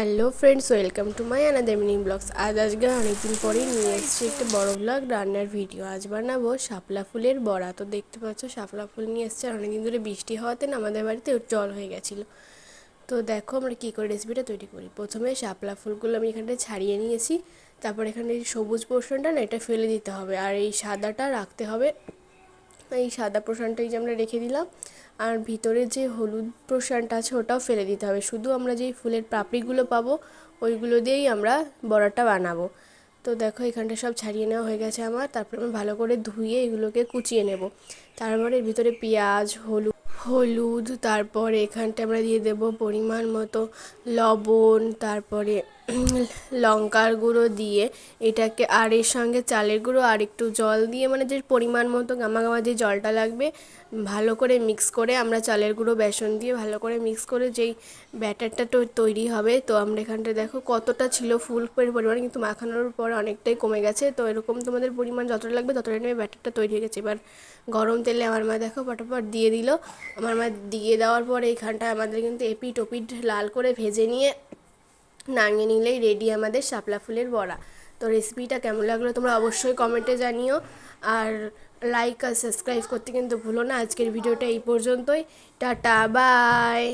Hello friends welcome to my another mini blogs আজ আজকে অনেকদিন পরেই নিয়ে এসেছি একটা বড় ব্লগ রান্নার ভিডিও আজ বানাবো শাপলা ফুলের বড়া। তো দেখতে পাচ্ছ, শাপলা ফুল নিয়ে এসেছে আর অনেকদিন ধরে বৃষ্টি হওয়াতে না আমাদের বাড়িতে জল হয়ে গেছিল। তো দেখো আমরা কী করে রেসিপিটা তৈরি করি। প্রথমে শাপলা ফুলগুলো আমি এখানটায় ছাড়িয়ে নিয়েছি। তারপর এখানে সবুজ পোর্শনটা না, এটা ফেলে দিতে হবে। আর এই সাদাটা রাখতে হবে এই সাদা প্রসানটাই যে আমরা রেখে দিলাম। আর ভিতরে যে হলুদ প্রসানটা আছে, ওটাও ফেলে দিতে হবে। শুধু আমরা যেই ফুলের পাপড়িগুলো পাবো, ওইগুলো দিয়েই আমরা বড়াটা বানাবো। তো দেখো, এখানটা সব ছাড়িয়ে নেওয়া হয়ে গেছে আমার। তারপরে আমি ভালো করে ধুয়ে এগুলোকে কুচিয়ে নেব। তারপরে ভিতরে পেঁয়াজ, হলুদ হলুদ, তারপরে এখানটা আমরা দিয়ে দেব পরিমাণ মতো লবণ, তারপরে লঙ্কার গুঁড়ো দিয়ে এটাকে আর এর সঙ্গে চালের গুঁড়ো আর একটু জল দিয়ে মানে যে পরিমাণ মতো গামা গামা যে জলটা লাগবে, ভালো করে মিক্স করে আমরা চালের গুঁড়ো, বেসন দিয়ে ভালো করে মিক্স করে যেই ব্যাটারটা তো তৈরি হবে, তো আমরা এখানটা দেখো কতটা ছিল ফুল পরিমাণ কিন্তু মাখানোর পর অনেকটাই কমে গেছে, তো এরকম তোমাদের পরিমাণ যতটা লাগবে ততটা নেবে ব্যাটারটা তৈরি হয়ে গেছে। এবার গরম তেলে আমার মা দেখো পটাপট দিয়ে দিল। আমার মা দিয়ে দেওয়ার পর এইখানটা আমাদের কিন্তু এপিট ওপিট লাল করে ভেজে নিয়ে নামিয়ে নিলেই রেডি আমাদের শাপলা ফুলের বড়া। তো রেসিপিটা কেমন লাগল তোমরা অবশ্যই কমেন্টে জানিও। আর লাইক আর সাবস্ক্রাইব করতে কিন্তু ভুলো না। আজকের ভিডিওটা এই পর্যন্তই। Tata bye